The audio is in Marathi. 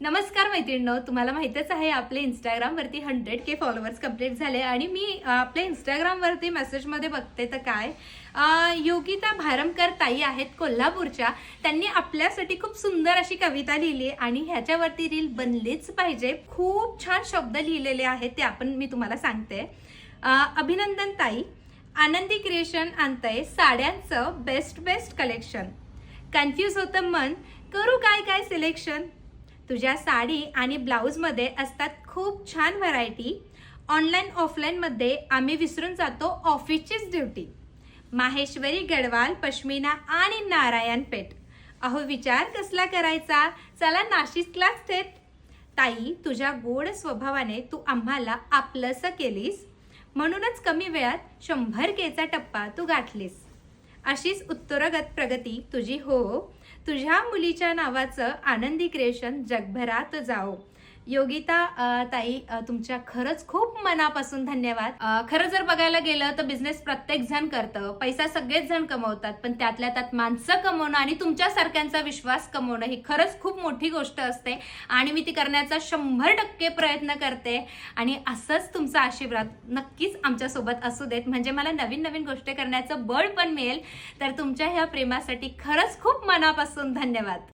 नमस्कार मैत्रिणींनो तुम्हाला माहितच आहे आपले इंस्टाग्रामवरती हंड्रेड के फॉलोअर्स कंप्लीट झाले आणि मी आपल्या इंस्टाग्रामवरती मेसेजमध्ये बघते तर काय योगिता भारमकर ताई आहेत कोल्हापूरच्या. त्यांनी आपल्यासाठी खूप सुंदर अशी कविता लिहिली आहे आणि ह्याच्यावरती रील बनलीच पाहिजे. खूप छान शब्द लिहिलेले आहेत ते आपण मी तुम्हाला सांगते. अभिनंदन ताई आनंदी क्रिएशन आणतंय साड्यांचं बेस्ट बेस्ट कलेक्शन कन्फ्यूज होतं मन करू काय काय सिलेक्शन तुझ्या साडी आणि ब्लाऊजमध्ये असतात खूप छान व्हरायटी. ऑनलाईन ऑफलाईनमध्ये आम्ही विसरून जातो ऑफिसचीच ड्युटी. माहेश्वरी गडवाल पश्मिना आणि नारायण पेठ. अहो विचार कसला करायचा? चला नाशिकलाच थेट. ताई तुझ्या गोड स्वभावाने तू आम्हाला आपलंसं केलीस. म्हणूनच कमी वेळात शंभर केचा टप्पा तू गाठलीस. अशीच उत्तरगत प्रगती तुझी हो. तुझ्या मुलीच्या नावाचं आनंदी क्रिएशन जगभरात जाओ योगिता ताई तुमच्या खरंच खूप मनापासून धन्यवाद. खरं जर बघायला गेलं तर बिझनेस प्रत्येक जण करतं. पैसा सगळेच जण कमवतात पण त्यातल्या त्यात माणसं कमवणं आणि तुमच्यासारख्यांचा विश्वास कमवणं ही खरंच खूप मोठी गोष्ट असते. आणि मी ती करण्याचा शंभर टक्के प्रयत्न करते. आणि असंच तुमचा आशीर्वाद नक्कीच आमच्यासोबत असू देत. म्हणजे मला नवीन नवीन गोष्टी करण्याचं बळ पण मिळेल. तर तुमच्या ह्या प्रेमासाठी खरंच खूप मनापासून धन्यवाद.